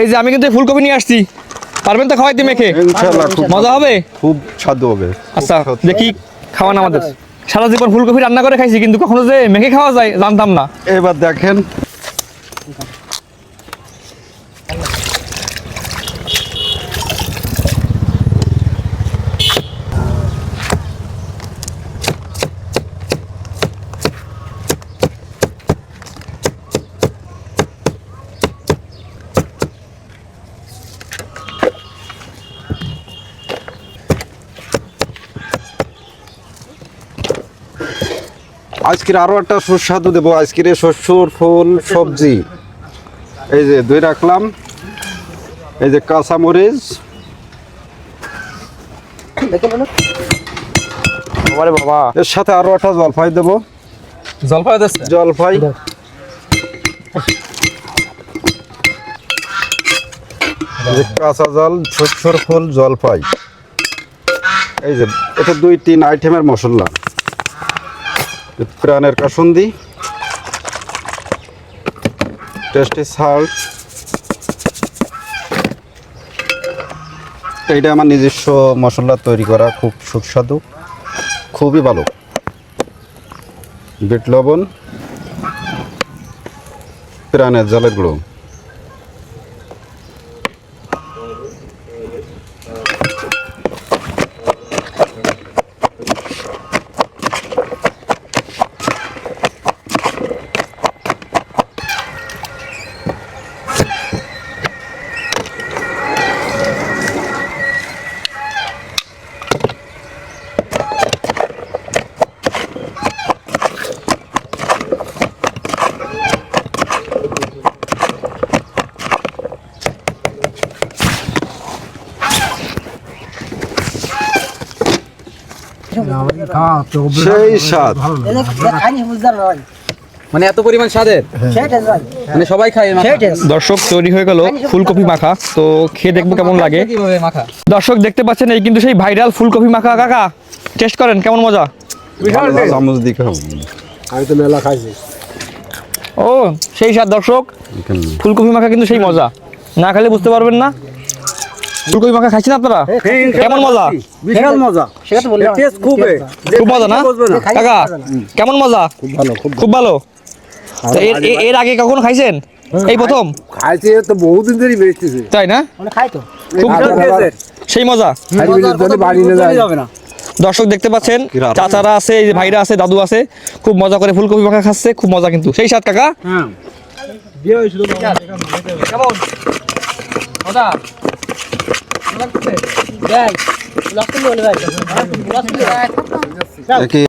এই যে আমি কিন্তু ফুলকপি নিয়ে আসছি। পারবেন তো খাওয়াইতে মেখে? খুব মজা হবে? খুব স্বাদু হবে। আচ্ছা দেখি খাওয়ান আমাদের। সারা জীবন ফুলকপি রান্না করে খাইছি কিন্তু কখনো যে মেখে খাওয়া যায় জানতাম না। এবার দেখেন। আজকের আরও একটা সুস্বাদু দেবো। আজকের শস্যর ফুল সবজি। এই যে দই রাখলাম। এই যে কাঁচামরিচ। বাবা। এর সাথে আরও একটা জলপাই দেবো। জলপাই দিচ্ছে? জলপাই এই যে কাঁচা জল শস্যর ফুল জলপাই এই যে এটা দুই তিন আইটেমের মশলা। প্রাণের কাসুন্দি। টেস্টি সাল্ট এইটা আমার নিজস্ব মশলা তৈরি করা খুব সুস্বাদু, খুবই ভালো। বিট লবণ, প্রাণের জলের গুঁড়ো। সেই স্বাদ। মানে এত পরিমাণ স্বাদের? মানে সবাই খায় দর্শক তৈরি হয়ে গেল ফুলকপি মাখা। তো খেয়ে দেখব কেমন লাগে। দর্শক দেখতে পাচ্ছেন এই কিন্তু সেই ভাইরাল ফুলকপি মাখা। কাকা টেস্ট করেন কেমন মজা? চামচ দিকে খাব। ও সেই স্বাদ দর্শক। ফুলকপি মাখা কিন্তু সেই মজা। না খেলে বুঝতে পারবেন না। ফুলকপি মাখা খাইছেন আপনারা? কেমন মজা? বিশাল মজা। সেটা তো বললাম। টেস্ট খুব খুব মজা না? কাকা কেমন মজা? খুব ভালো খুব ভালো। এর আগে কখনো খাইছেন? এই প্রথম? খাইছে তো বহুদিন বেচতেছে। তাই না? খুব সেই মজা? বাড়ি নিয়ে যায়। দর্শক দেখতে পাচ্ছেন চাচারা আছে এই যে ভাইরা আছে দাদু আছে খুব মজা করে ফুলকপি মাখা খাচ্ছে খুব মজা কিন্তু। সেই সাত কাকা? কেমন? মজা একই